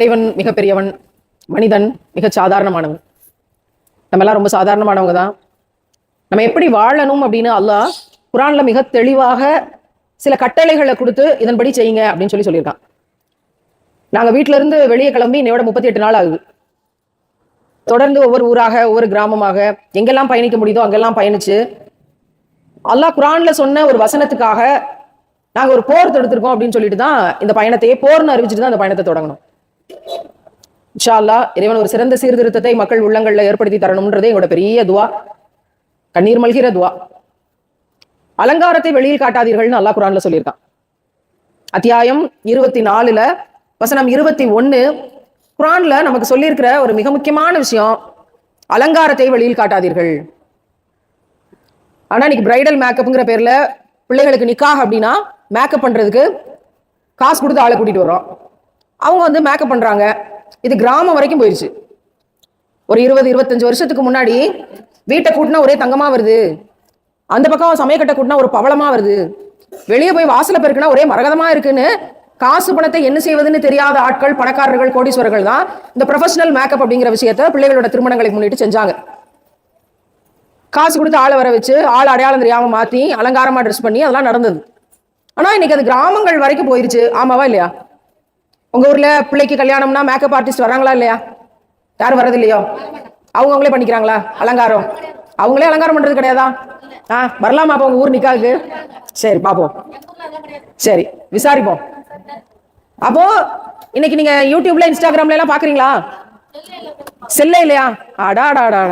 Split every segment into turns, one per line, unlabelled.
இறைவன் மிகப்பெரியவன் மனிதன் மிக சாதாரணமானவன். நம்ம எல்லாம் ரொம்ப சாதாரணமானவங்க தான். நம்ம எப்படி வாழணும் அப்படின்னு அல்லாஹ் குரான்ல மிக தெளிவாக சில கட்டளைகளை கொடுத்து இதன்படி செய்யுங்க அப்படின்னு சொல்லி சொல்லியிருக்கான். நாங்கள் வீட்டில இருந்து வெளியே கிளம்பி இன்னையோட முப்பத்தி எட்டு நாள் ஆகுது. தொடர்ந்து ஒவ்வொரு ஊராக ஒவ்வொரு கிராமமாக எங்கெல்லாம் பயணிக்க முடியுதோ அங்கெல்லாம் பயணிச்சு அல்லாஹ் குரான்ல சொன்ன ஒரு வசனத்துக்காக நாங்கள் ஒரு போர் தொடுத்திருக்கோம் அப்படின்னு சொல்லிட்டு தான் இந்த பயணத்தையே போர்னு அறிவிச்சுட்டு தான் அந்த பயணத்தை தொடங்கணும். இன்ஷால்லா அல்லாஹ் இறைவன் ஒரு சிறந்த சீர்திருத்தத்தை மக்கள் உள்ளங்களில் ஏற்படுத்தி தரணும்ன்றதே எங்களோட பெரிய துவா. கண்ணீர் மல்கிற துவா. அலங்காரத்தை வெளியில் காட்டாதீர்கள்னு அல்லா குரான்ல சொல்லியிருக்கான். அத்தியாயம் இருபத்தி நாலுல வசனம் இருபத்தி ஒன்னு குரான்ல நமக்கு சொல்லியிருக்கிற ஒரு மிக முக்கியமான விஷயம் அலங்காரத்தை வெளியில் காட்டாதீர்கள். ஆனா இன்னைக்கு பிரைடல் மேக்கப்ங்கிற பேர்ல பிள்ளைகளுக்கு நிக்காக அப்படின்னா மேக்கப் பண்றதுக்கு காசு கொடுத்து ஆளை கூட்டிட்டு வரோம் அவங்க வந்து மேக்கப் பண்றாங்க. இது கிராமம் வரைக்கும் போயிடுச்சு ஒரு இருபது இருபத்தஞ்சு வருஷத்துக்கு முன்னாடி வீட்டை கூட்டினா ஒரே தங்கமா வருது. அந்த பக்கம் சமயக்கட்டை கூட்டினா ஒரு பவளமா வருது. வெளியே போய் வாசல பெருக்குனா ஒரே மரகதமா இருக்குன்னு காசு பணத்தை என்ன செய்வதுன்னு தெரியாத ஆட்கள் பணக்காரர்கள் கோடீஸ்வரர்கள் தான் இந்த ப்ரொஃபஷனல் மேக்கப் அப்படிங்கிற விஷயத்த பிள்ளைகளோட திருமணங்களுக்கு முன்னிட்டு செஞ்சாங்க. காசு கொடுத்து ஆளை வர வச்சு ஆள் அடையாளம் தெரியாம மாத்தி அலங்காரமா ட்ரெஸ் பண்ணி அதெல்லாம் நடந்தது. ஆனா இன்னைக்கு அது கிராமங்கள் வரைக்கும் போயிருச்சு. ஆமாவா இல்லையா? உங்க ஊர்ல பிள்ளைக்கு கல்யாணம்னா மேக்கப் ஆர்டிஸ்ட் வராங்களா இல்லையா? யாரும் வர்றது இல்லையோ அவங்க அவங்களே பண்ணிக்கிறாங்களா? அலங்காரம். அவங்களே அலங்காரம் பண்றது கிடையாதா? ஆ வரலாமா அப்போ உங்க ஊர் நிக்காவுக்கு? சரி பாப்போம். சரி விசாரிப்போம். அப்போ இன்னைக்கு நீங்க யூடியூப்ல இன்ஸ்டாகிராம்ல எல்லாம் பாக்குறீங்களா? செல்லே இல்லையா? அடா அடா அடா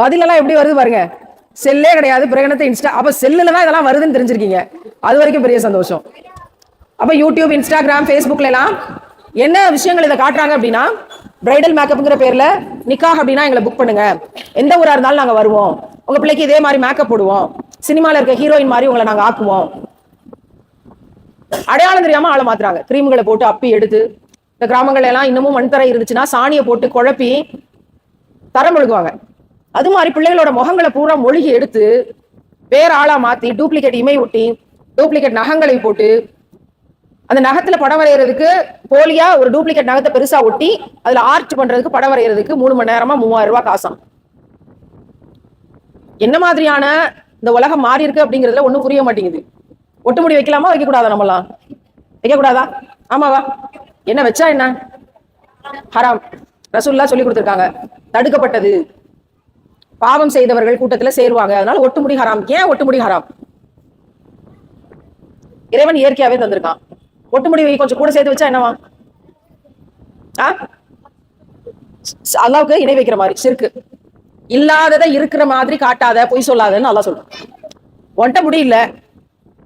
பதிலெல்லாம் எப்படி வருது பாருங்க. செல்லே கிடையாது பிரகடனத்தை இன்ஸ்டா அப்ப செல்லுல தான் இதெல்லாம் வருதுன்னு தெரிஞ்சிருக்கீங்க. அது வரைக்கும் பெரிய சந்தோஷம். அப்போ யூடியூப் இன்ஸ்டாகிராம் ஃபேஸ்புக்கிலலாம் என்ன விஷயங்கள் இதை காட்டுறாங்க அப்படின்னா பிரைடல் மேக்கப்ங்கிற பேரில் நிக்காக அப்படின்னா எங்களை புக் பண்ணுங்க. எந்த ஊராக இருந்தாலும் நாங்கள் வருவோம். உங்கள் பிள்ளைக்கு இதே மாதிரி மேக்கப் போடுவோம். சினிமாவில் இருக்க ஹீரோயின் மாதிரி உங்களை நாங்கள் ஆக்குவோம். அடையாளம் தெரியாமல் ஆளை மாத்துறாங்க. கிரீம்களை போட்டு அப்பி எடுத்து இந்த கிராமங்கள்ல எல்லாம் இன்னமும் மண்தரை இருந்துச்சுன்னா சாணியை போட்டு குழப்பி தரம் ஒழுகுவாங்க அது மாதிரி பிள்ளைகளோட முகங்களை பூரா மொழிகி எடுத்து வேற ஆளா மாத்தி டூப்ளிகேட் இமை ஒட்டி டூப்ளிகேட் நகங்களை போட்டு அந்த நகத்துல படம் வரைகிறதுக்கு போலியா ஒரு டூப்ளிகேட் நகத்தை பெருசா ஒட்டி அதுல ஆர்ட் பண்றதுக்கு படம் வரைகிறதுக்கு மூணு மணி நேரமா மூவாயிரம் ரூபாய் காசாம். என்ன மாதிரியான இந்த உலகம் மாறி இருக்கு அப்படிங்கறதுல ஒன்னும் புரிய மாட்டேங்குது. ஒட்டுமுடி வைக்கலாமா? வைக்க கூடாதா நம்மலாம் வைக்க கூடாதா ஆமாவா என்ன வச்சா என்ன? ஹராம். ரசூல்லா சொல்லி கொடுத்துருக்காங்க. தடுக்கப்பட்டது. பாவம் செய்தவர்கள் கூட்டத்துல சேருவாங்க. அதனால ஒட்டுமுடி ஹராம். ஏன் ஒட்டுமுடி ஹராம்? இறைவன் இயற்கையாவே தந்திருக்கான். ஒட்டுமுடி வை கொஞ்சம் கூட சேர்த்து வச்சா என்னவா? ஆ? அல்லாவுக்கு இணை வைக்கிற மாதிரி சிறுக்கு. இல்லாததை இருக்கிற மாதிரி காட்டாத பொய் சொல்லாதன்னு அல்லா சொல்றான். ஒட்ட முடி இல்ல.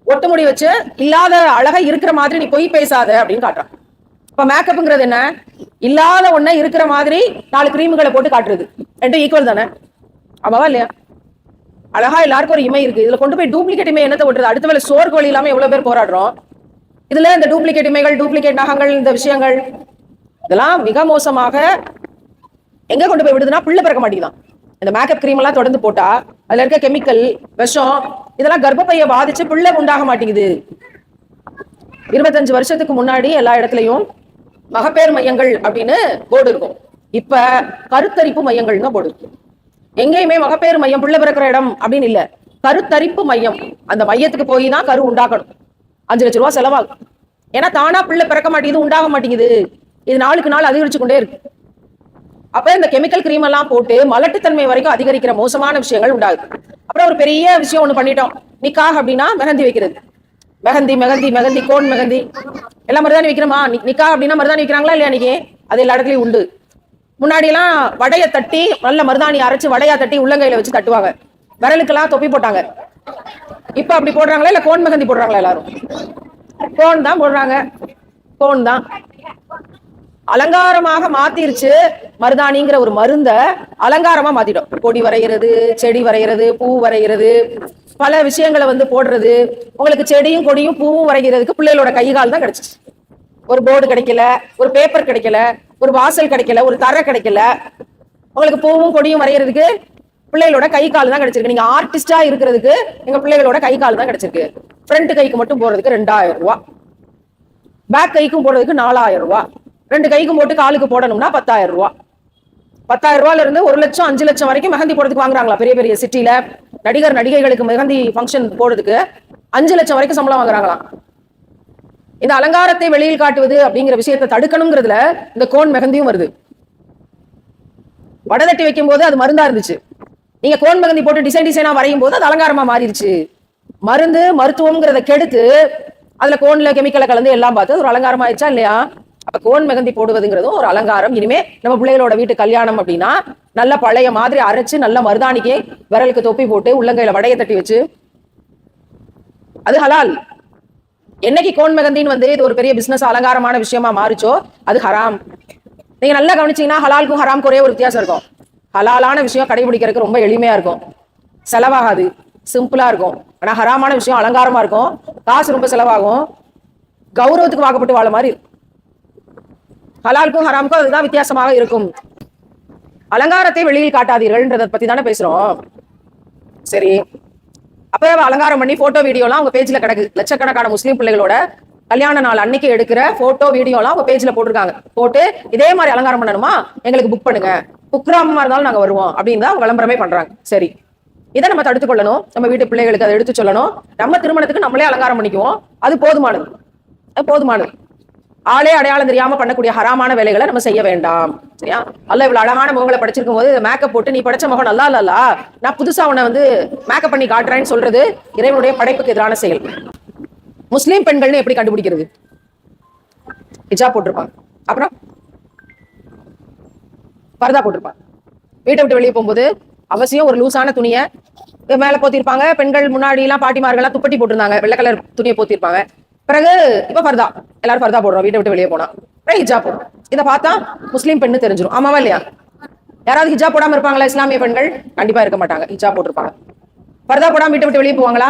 ஒட்டு முடி வச்சு இல்லாத அழகா இருக்கிற மாதிரி நீ பொய் பேசாத அப்படின்னு காட்டுறான். இப்ப மேக்கப்புங்கிறது என்ன? இல்லாத ஒண்ண இருக்கிற மாதிரி நாலு கிரீம்களை போட்டு காட்டுறது. ரெண்டும் ஈக்குவல் தானே? ஆமாவா இல்லையா? அழகா எல்லாருக்கும் ஒரு இமை இருக்கு. இதுல கொண்டு போய் டூப்ளிகேட் இமை என்னத்தை ஓட்டுறது அடுத்த வேலை சோர்க்கு வழி இல்லாம எவ்வளவு பேர் போராடுறோம்? இதுல இந்த டூப்ளிகேட் இமைகள் டூப்ளிகேட் நகங்கள் இந்த விஷயங்கள் இதெல்லாம் மிக மோசமாக எங்க கொண்டு போய் விடுதுன்னா பிள்ளை பிறக்க மாட்டேங்குதான். இந்த மேக்கப் கிரீம் எல்லாம் தொடர்ந்து போட்டா அதுல இருக்க கெமிக்கல் விஷம் இதெல்லாம் கர்ப்பப்பையை பாதிச்சு பிள்ளை உண்டாக மாட்டேங்குது. இருபத்தஞ்சு வருஷத்துக்கு முன்னாடி எல்லா இடத்துலயும் மகப்பேறு மையங்கள் அப்படின்னு போர்டு இருக்கும். இப்ப கருத்தரிப்பு மையங்கள்னு போர்டு இருக்கும் எங்கேயுமே மகப்பேறு மையம் பிள்ளை பிறக்கிற இடம் அப்படின்னு இல்ல. கருத்தரிப்பு மையம். அந்த மையத்துக்கு போய் தான் கரு உண்டாக்கணும். அஞ்சு லட்ச ரூபா செலவாகும். ஏன்னா தானா பிள்ளை பிறக்க மாட்டேங்குது உண்டாக மாட்டேங்குது. இது நாளுக்கு நாள் அதிகரிச்சு கொண்டே இருக்கு. அப்ப இந்த கெமிக்கல் கிரீம் எல்லாம் போட்டு மலட்டுத்தன்மை வரைக்கும் அதிகரிக்கிற மோசமான விஷயங்கள் உண்டாகுது. அப்புறம் ஒரு பெரிய விஷயம் ஒண்ணு பண்ணிட்டோம். நிக்காக அப்படின்னா மெஹந்தி வைக்கிறது. மெஹந்தி மெஹந்தி மெஹந்தி கோன் மெஹந்தி எல்லாம் மருதாணி வைக்கிறோமா? நிக்கா அப்படின்னா மருதாணி வைக்கிறாங்களா இல்லையா இன்னைக்கு அது எல்லா இடத்துலயும் உண்டு. முன்னாடி எல்லாம் தட்டி நல்ல மருதாணி அரைச்சு வடையா தட்டி உள்ளங்கையில வச்சு தட்டுவாங்க. விரலுக்கெல்லாம் தொப்பி போட்டாங்க. இப்ப அப்படி போடுறாங்களா இல்ல கோன் மெஹந்தி போடுறாங்களா எல்லாரும்? கோன் தான் போடுறாங்க. கோன் தான். அலங்காரமாக மாத்திருச்சு மருதாணிங்கிற ஒரு மருந்த அலங்காரமா மாத்திடும் கொடி வரைகிறது செடி வரைகிறது பூ வரைகிறது பல விஷயங்களை வந்து போடுறது. உங்களுக்கு செடியும் கொடியும் பூவும் வரைகிறதுக்கு பிள்ளைகளோட கை கால் தான் கிடைச்சிச்சு. ஒரு போர்டு கிடைக்கல ஒரு பேப்பர் கிடைக்கல ஒரு வாசல் கிடைக்கல ஒரு தரை கிடைக்கல. உங்களுக்கு பூவும் கொடியும் வரைகிறதுக்கு பிள்ளைகளோட கை கால் தான் கிடைச்சிருக்கு. நீங்க ஆர்டிஸ்டா இருக்கிறதுக்கு எங்க பிள்ளைகளோட கை கால் தான் கிடைச்சிருக்கு. ஃப்ரண்ட் கைக்கு மட்டும் போறதுக்கு ரெண்டாயிரம் ரூபா. பேக் கைக்கும் போடுறதுக்கு நாலாயிரம் ரூபா. ரெண்டு கைக்கும் போட்டு காலுக்கு போடணும்னா பத்தாயிரம் ரூபா. பத்தாயிரம் ரூபால இருந்து ஒரு லட்சம் அஞ்சு லட்சம் வரைக்கும் மெஹந்தி போடுறதுக்கு வாங்குறாங்களா? பெரிய பெரிய சிட்டில நடிகர் நடிகைகளுக்கு மெஹந்தி ஃபங்க்ஷன் போடுறதுக்கு அஞ்சு லட்சம் வரைக்கும் சம்பளம் வாங்குறாங்களாம். இந்த அலங்காரத்தை வெளியில் காட்டுவது அப்படிங்கிற விஷயத்தை தடுக்கணுங்கிறதுல இந்த கோன் மெஹந்தியும் வருது. வடதட்டி வைக்கும் போது அது மருந்தா இருந்துச்சு. நீங்க கோன் மகந்தி போட்டு டிசைன் டிசைனா வரையும் போது அது அலங்காரமா மாறிடுச்சு. மருந்து மருத்துவம்ங்கிறத கெடுத்து அதுல கோன்ல கெமிக்கலை கலந்து எல்லாம் பார்த்து ஒரு அலங்காரம் ஆயிடுச்சா இல்லையா? அப்ப கோன் மெகந்தி போடுவதுங்கிறதும் ஒரு அலங்காரம். இனிமே நம்ம பிள்ளைகளோட வீட்டு கல்யாணம் அப்படின்னா நல்ல பழைய மாதிரி அரைச்சு நல்ல மருதாணிக்கு விரலுக்கு தொப்பி போட்டு உள்ளங்கையில வடையை தட்டி வச்சு அது ஹலால். என்னைக்கு கோன் மெகந்தின்னு வந்து இது ஒரு பெரிய பிசினஸ் அலங்காரமான விஷயமா மாறுச்சோ அது ஹராம். நீங்க நல்லா கவனிச்சீங்கன்னா ஹலாலுக்கும் ஹராம் ஒரே ஒரு வித்தியாசம் இருக்கும். ஹலாலான விஷயம் கடைபிடிக்கிறதுக்கு ரொம்ப எளிமையா இருக்கும். செலவாகாது. சிம்பிளா இருக்கும். ஆனா ஹராமான விஷயம் அலங்காரமா இருக்கும். காசு ரொம்ப செலவாகும். கௌரவத்துக்கு வாக்கப்பட்டு வாழ மாதிரி ஹலாலுக்கும் ஹராமுக்கும் அதுதான் வித்தியாசமாக இருக்கும். அலங்காரத்தை வெளியில் காட்டாதீர்கள்ன்றதை பத்தி தானே பேசுறோம். சரி. அப்போ அலங்காரம் பண்ணி போட்டோ வீடியோலாம் உங்க பேஜ்ல கிடக்கு. லட்சக்கணக்கான முஸ்லீம் பிள்ளைகளோட கல்யாண நாள் அன்னைக்கு எடுக்கிற போட்டோ வீடியோலாம் உங்க பேஜ்ல போட்டிருக்காங்க. போட்டு இதே மாதிரி அலங்காரம் பண்ணணுமா? எங்களுக்கு புக் பண்ணுங்க. குக்கிராமமா இருந்தாலும் நாங்க வருவோம் அப்படின்னு தான் விளம்பரமே பண்றாங்க. சரி. இதை நம்ம தடுத்துக் கொள்ளணும். நம்ம வீட்டு பிள்ளைகளுக்கு அதை எடுத்து சொல்லணும். நம்ம திருமணத்துக்கு நம்மளே அலங்காரம் பண்ணிக்குவோம். அது போதுமானது. அது போதுமானது. ஆளே அடையாளம் தெரியாம பண்ணக்கூடிய ஹராமான வேலைகளை நம்ம செய்ய வேண்டாம். சரியா? அல்ல இவ்வளவு அழகான முகங்களை படிச்சிருக்கும் போது மேக்கப் போட்டு நீ படிச்ச முகம் நல்லா இல்லல்ல. நான் புதுசா உன்னை வந்து மேக்கப் பண்ணி காட்டுறேன்னு சொல்றது இறைவனுடைய படைப்புக்கு எதிரான செயல். முஸ்லீம் பெண்கள்னு எப்படி கண்டுபிடிக்கிறது? ஹிஜாப் போட்டிருப்பாங்க. அப்புறம்? பர்தா போட்டிருப்பாங்க. வீட்டை விட்டு வெளியே போகும்போது அவசியம் ஒரு லூசான துணியை மேல போத்திருப்பாங்க. பெண்கள் முன்னாடி எல்லாம் பாட்டிமார்கள்லாம் துப்பட்டி போட்டிருந்தாங்க. வெள்ளை கலர் துணியை போத்திருப்பாங்க. பிறகு இப்ப பர்தா. எல்லாரும் பர்தா போடுறோம். வீட்டை விட்டு வெளியே போனா. அப்புறம் ஹிஜாப் போடுறோம். இதை பார்த்தா முஸ்லீம் பெண்ணு தெரிஞ்சிடும் ஆமாவா இல்லையா? யாராவது ஹிஜாப் போடாம இருப்பாங்களா இஸ்லாமிய பெண்கள்? கண்டிப்பா இருக்க மாட்டாங்க. ஹிஜாப் போட்டிருப்பாங்க. பர்தா போடாம வீட்டை விட்டு வெளியே போவாங்களா?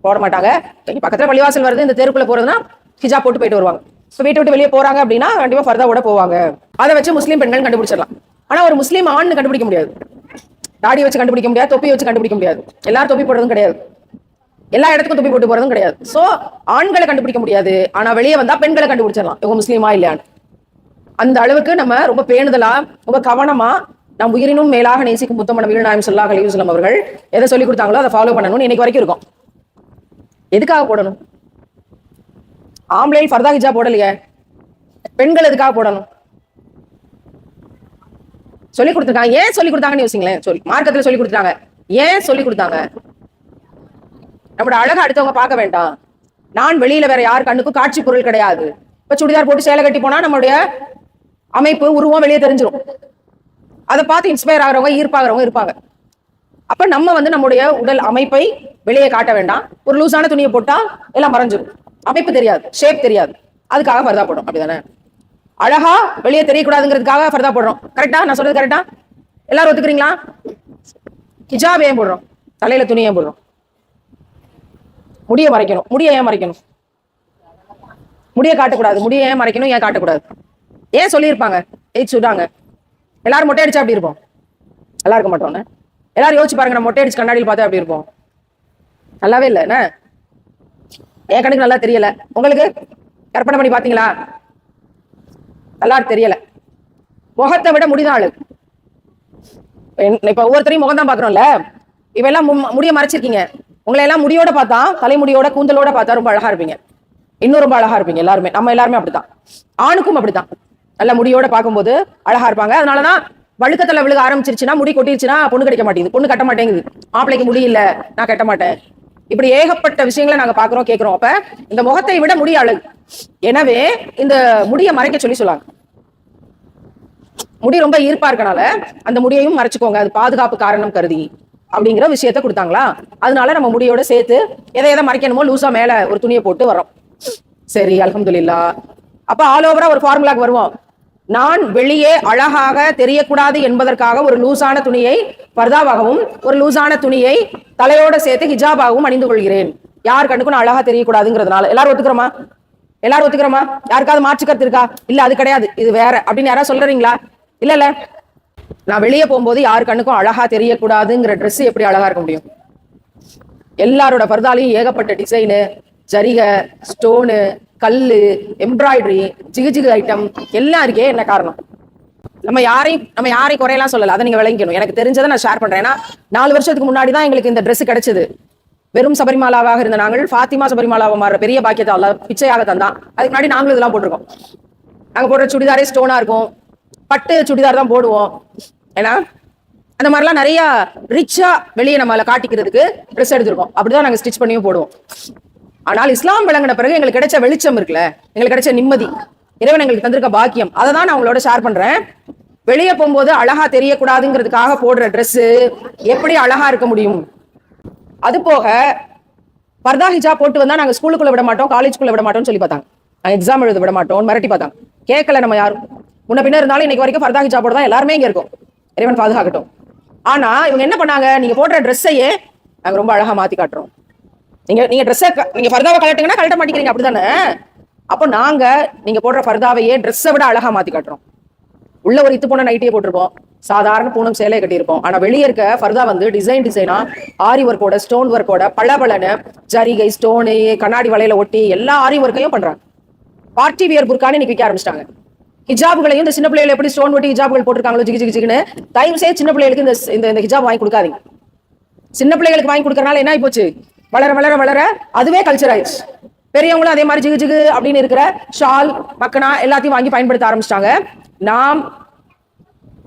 போட மாட்டாங்க. பக்கத்தில் பக்கத்துல பள்ளிவாசல் வருது. இந்த தெருக்குள்ளே போறதுன்னா ஹிஜாப் போட்டு போயிட்டு வருவாங்க. வீட்டை விட்டு வெளியே போறாங்க அப்படின்னா கண்டிப்பா ஃபர்தாவோட போவாங்க. அதை வச்சு முஸ்லீம் பெண்கள் கண்டுபிடிச்சிடலாம். ஆனா ஒரு முஸ்லீம் ஆண்னு கண்டுபிடிக்க முடியாது. தாடி வச்சு கண்டுபிடிக்க முடியாது தொப்பி வச்சு கண்டுபிடிக்க முடியாது. எல்லாரும் தொப்பி போடுறதும் கிடையாது. எல்லா இடத்துக்கும் தொப்பி போட்டு போறதும் கிடையாது. சோ ஆண்களை கண்டுபிடிக்க முடியாது. ஆனா வெளியே வந்தா பெண்களை கண்டுபிடிச்சிடலாம். இவங்க முஸ்லீமா இல்லையான்னு. அந்த அளவுக்கு நம்ம ரொம்ப பேணுதலா ரொம்ப கவனமா நம் உயிரினும் மேலாக நேசிக்கும் புத்தமன வீடு நாயம் சொல்லா கலிவசலம் அவர்கள் எதை சொல்லி கொடுத்தாங்களோ அதை ஃபாலோ பண்ணணும்னு இன்னைக்கு வரைக்கும் இருக்கும். எதுக்காக போடணும்? ஆம்பளை ஃபர்தா ஹிஜா போடலையே. பெண்கள் எதுக்காக போடணும்? சொல்லி கொடுத்துருக்காங்க. ஏன் சொல்லி கொடுத்தாங்கன்னு யோசிங்களேன். சொல்லி மார்க்கத்துல சொல்லி கொடுத்துட்டாங்க. ஏன் சொல்லி கொடுத்தாங்க? நம்மளோட அழகை அடுத்தவங்க பார்க்க வேண்டாம். நான் வெளியில வேற யார் கண்ணுக்கும் காட்சி பொருள் கிடையாது. இப்ப சுடிதார் போட்டு சேலை கட்டி போனா நம்மளுடைய அமைப்பு உருவம் வெளியே தெரிஞ்சிடும் அதை பார்த்து இன்ஸ்பயர் ஆகிறவங்க ஈர்ப்பாகிறவங்க இருப்பாங்க. அப்ப நம்ம வந்து நம்முடைய உடல் அமைப்பை வெளியே காட்ட வேண்டாம். ஒரு லூசான துணியை போட்டா எல்லாம் மறைஞ்சிரும். அமைப்பு தெரியாது ஷேப் தெரியாது. அதுக்காக ஃபர்தா போடும் அப்படிதானே? அழகா வெளியே தெரியக்கூடாதுங்கிறதுக்காக ஃபர்தா போடுறோம். கரெக்டா நான் சொல்றது கரெக்டா எல்லாரும் ஒத்துக்கிறீங்களா? ஹிஜாப் ஏன் போடுறோம்? தலையில துணி ஏன் போடுறோம்? முடிய மறைக்கணும். முடிய ஏன் மறைக்கணும்? முடிய காட்டக்கூடாது. முடிய ஏன் மறைக்கணும்? ஏன் காட்டக்கூடாது? ஏன் சொல்லியிருப்பாங்க? ஏய் சுடாங்க. எல்லாரும் மொட்டை அடிச்சா அப்படி இருப்போம். நல்லா இருக்க மாட்டோம்னு எல்லாரும் யோசிச்சு பாருங்க நம்ம மொட்டை அடிச்சு கண்ணாடியில் பார்த்தா அப்படி இருப்போம்? நல்லாவே இல்லை என்ன? என் கணக்கு நல்லா தெரியல. உங்களுக்கு கற்பனை பண்ணி பார்த்தீங்களா? நல்லா தெரியல. முகத்தை விட முடிதான் இப்போ இப்ப ஒவ்வொருத்தரையும் முகம் தான் பாக்குறோம்ல இவெல்லாம் மு- முடிய மறைச்சிருக்கீங்க. உங்களை எல்லாம் முடியோட பார்த்தா தலைமுடியோட கூந்தலோட பார்த்தா ரொம்ப அழகா இருப்பீங்க. இன்னும் ரொம்ப அழகா இருப்பீங்க எல்லாருமே. நம்ம எல்லாருமே அப்படித்தான். ஆணுக்கும் அப்படித்தான். நல்ல முடியோட பார்க்கும்போது அழகா இருப்பாங்க. அதனாலதான் வழுக்கத்துல விழுக ஆரம்பிச்சிருச்சுன்னா முடி கொட்டிருச்சுன்னா பொண்ணு கிடைக்க மாட்டேங்குது. பொண்ணு கட்ட மாட்டேங்குது. மாப்பிள்ளைக்கு முடியல நான் கட்ட மாட்டேன். இப்படி ஏகப்பட்ட விஷயங்களை நாங்க பாக்குறோம் கேக்குறோம் அப்ப இந்த முகத்தை விட முடிய அழகு எனவே இந்த முடிய மறைக்க சொல்லி சொல்லுவாங்க முடி ரொம்ப ஈர்ப்பா இருக்கனால அந்த முடியையும் மறைச்சுக்கோங்க. அது பாதுகாப்பு காரணம் கருதி அப்படிங்கிற விஷயத்த கொடுத்தாங்களா? அதனால நம்ம முடியோட சேர்த்து எதை எதை மறைக்கணுமோ லூசா மேல ஒரு துணியை போட்டு வரோம் சரி அலமதுல்லா அப்ப ஆல் ஓவரா ஒரு ஃபார்முலாக்கு வருவோம். நான் வெளியே அழகாக தெரியக்கூடாது என்பதற்காக ஒரு லூசான துணியை பர்தாவாகவும் ஒரு லூசான துணியை தலையோட சேர்த்து ஹிஜாபாகவும் அணிந்து கொள்கிறேன். யார் கண்ணுக்கும் நான் அழகா தெரியக்கூடாதுங்கிறதுனால. எல்லாரும் ஒத்துக்கிறோமா? எல்லாரும் ஒத்துக்கிறோமா? யாருக்காவது மாற்று கருத்து இருக்கா? இல்ல அது கிடையாது. இது வேற. அப்படின்னு யாராவது சொல்றீங்களா? இல்ல இல்ல. நான் வெளியே போகும்போது யார் கண்ணுக்கும் அழகா தெரியக்கூடாதுங்கிற ட்ரெஸ் எப்படி அழகா இருக்க முடியும்? எல்லாரோட பர்தாலையும் ஏகப்பட்ட டிசைனு ஜரிகை ஸ்டோனு கல்லு எம்ப்ராய்டரி ஜிகு ஜிகு ஐட்டம் எல்லாம் இருக்கே என்ன காரணம்? நம்ம யாரையும் நம்ம யாரையும் குறையெல்லாம் சொல்லல. அதை நீங்க விளங்கிக்கணும். எனக்கு தெரிஞ்சதை நான் ஷேர் பண்றேன். ஏன்னா நாலு வருஷத்துக்கு முன்னாடி தான் எங்களுக்கு இந்த ட்ரெஸ் கிடைச்சது. வெறும் சபரிமாலாவாக இருந்த நாங்கள் ஃபாத்திமா சபரிமாலாவை மாற பெரிய பாக்கியத்தை அல்ல பிச்சையாக தந்தான். அதுக்கு முன்னாடி நாங்களும் இதெல்லாம் போட்டிருக்கோம். நாங்கள் போடுற சுடிதாரே ஸ்டோனா இருக்கும். பட்டு சுடிதார் தான் போடுவோம். ஏன்னா அந்த மாதிரிலாம் நிறைய ரிச்சா வெளியே நம்மளை காட்டிக்கிறதுக்கு ட்ரெஸ் எடுத்திருக்கோம். அப்படிதான் நாங்கள் ஸ்டிச் பண்ணியும் போடுவோம். ஆனால் இஸ்லாம் விளங்கின பிறகு எங்களுக்கு கிடைச்ச வெளிச்சம் இருக்குல்ல எங்களுக்கு கிடைச்ச நிம்மதி இறைவன் எங்களுக்கு தந்திருக்க பாக்கியம். அதை தான் நான் உங்களோட ஷேர் பண்றேன். வெளியே போகும்போது அழகா தெரியக்கூடாதுங்கிறதுக்காக போடுற ட்ரெஸ்ஸு எப்படி அழகா இருக்க முடியும்? அது போக பர்தா ஹிஜா போட்டு வந்தா நாங்க ஸ்கூலுக்குள்ள விட மாட்டோம் காலேஜ்குள்ள விட மாட்டோம்னு சொல்லி பார்த்தாங்க. நாங்க எக்ஸாம் எழுத விட மாட்டோம் மிரட்டி பார்த்தாங்க. கேட்கல நம்ம யாரும். முன்ன பின்ன இருந்தாலும் இன்னைக்கு வரைக்கும் பர்தா ஹிஜாப்போட தான் எல்லாருமே இங்க இருக்கும். இறைவன் பாதுகாக்கட்டும். ஆனா இவங்க என்ன பண்ணாங்க? நீங்க போடுற ட்ரெஸ்ஸையே நாங்க ரொம்ப அழகா மாத்தி காட்டுறோம். நீங்க நீங்க ட்ரெஸ்ஸை நீங்க ஃபர்தாவை கலட்டுங்கன்னா கலட்ட மாட்டேங்கிறீங்க அப்படிதானே அப்போ நாங்க நீங்க போடுற ஃபர்தாவையே ட்ரெஸ்ஸை விட அழகா மாத்தி காட்டுறோம். உள்ள ஒரு இத்து போன நைட்டியே போட்டிருப்போம். சாதாரண பூனம் சேலையை கட்டியிருப்போம். ஆனா வெளியே இருக்க ஃபர்தா வந்து டிசைன் டிசைனா ஆரி ஒர்க்கோட ஸ்டோன் ஒர்க்கோட பளபளன்னு ஜரிகை ஸ்டோனு கண்ணாடி வலையில ஒட்டி எல்லா ஆரி ஒர்க்கையும் பண்றாங்க. பார்ட்டி வியர் புர்கானே இன்னைக்கு விற்க ஆரம்பிச்சிட்டாங்க. ஹிஜாபுகளையும் இந்த சின்ன பிள்ளைகள் எப்படி ஸ்டோன் ஒட்டி ஹிஜாபுகள் போட்டிருக்காங்களோ ஜிகி ஜிகி ஜிகின்னு தயவு செய்து சின்ன பிள்ளைகளுக்கு இந்த இந்த இந்த ஹிஜாப் வாங்கி கொடுக்காதீங்க. சின்ன பிள்ளைகளுக்கு வாங்கி கொடுக்கறனால என்ன ஆகி போச்சு வளர வளர வளர அதுவே கல்ச்சர் ஆயிடுச்சு. பெரியவங்களும் அதே மாதிரி ஜிகு ஜிகு அப்படின்னு இருக்கிற ஷால் மக்கனா எல்லாத்தையும் வாங்கி பயன்படுத்த ஆரம்பிச்சிட்டாங்க. நாம்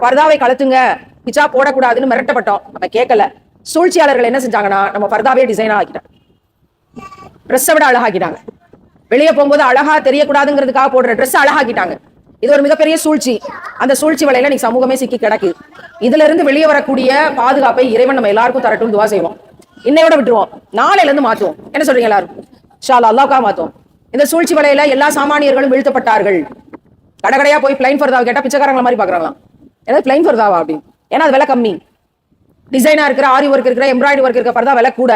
பர்தாவை கலத்துங்க பிச்சா போடக்கூடாதுன்னு மிரட்டப்பட்டோம். நம்ம கேட்கல. சூழ்ச்சியாளர்கள் என்ன செஞ்சாங்கன்னா நம்ம பர்தாவே டிசைனா ஆக்கிட்டாங்க. ட்ரெஸ்ஸை விட அழகாக்கிட்டாங்க. வெளியே போகும்போது அழகா தெரியக்கூடாதுங்கிறதுக்காக போடுற ட்ரெஸ் அழகாக்கிட்டாங்க. இது ஒரு மிகப்பெரிய சூழ்ச்சி. அந்த சூழ்ச்சி வலையில நீ சமூகமே சிக்கி கிடக்கு. இதுல இருந்து வெளியே வரக்கூடிய பாதுகாப்பை இறைவன் நம்ம எல்லாருக்கும் தரட்டும் துவா செய்வோம். இன்னையோட விட்டுருவோம். நாளையில இருந்து மாத்துவோம். என்ன சொல்றீங்க எல்லாரும்? ஷாலா அல்லாவுக்காக மாத்துவோம். இந்த சூழ்ச்சி வலையில எல்லா சாமானியர்களும் வீழ்த்தப்பட்டார்கள். கடகடையா போய் பிளைன் ஃபர்தாவை கேட்டா பிச்சைக்காரங்கள மாதிரி பாக்குறாங்களாம் ஏதாவது பிளைன் ஃபர்தாவா அப்படின்னு? ஏன்னா அது விலை கம்மி. டிசைனா இருக்கிற ஆரி ஒர்க் இருக்கிற எம்ப்ராய்டரி ஒர்க் இருக்கிற ஃபர்தா விலை கூட.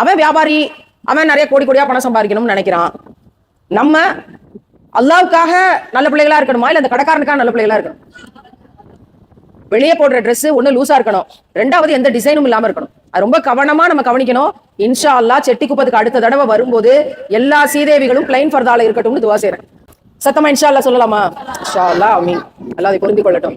அவன் வியாபாரி அவன் நிறைய கோடி கோடியா பணம் சம்பாதிக்கணும்னு நினைக்கிறான். நம்ம அல்லாவுக்காக நல்ல பிள்ளைகளா இருக்கணுமா? இல்ல இந்த கடைக்காரனுக்காக நல்ல பிள்ளைகளா இருக்கணும்? வெளியே போடுற ட்ரெஸ் ஒன்னு லூஸா இருக்கணும். ரெண்டாவது எந்த டிசைனும் இல்லாம இருக்கணும். அது ரொம்ப கவனமா நம்ம கவனிக்கணும். இன்ஷா அல்லாஹ் செட்டி குப்பத்துக்கு அடுத்த தடவை வரும்போது எல்லா சீதேவிகளும் பிளைன் ஃபர்தால இருக்கட்டும்னு துவா செய்யறேன் சத்தமா இன்ஷா அல்லா சொல்லலாமா? இன்ஷா அல்லாஹ் அமீன். அல்லாஹ் அதை புரிந்து கொள்ளட்டும்.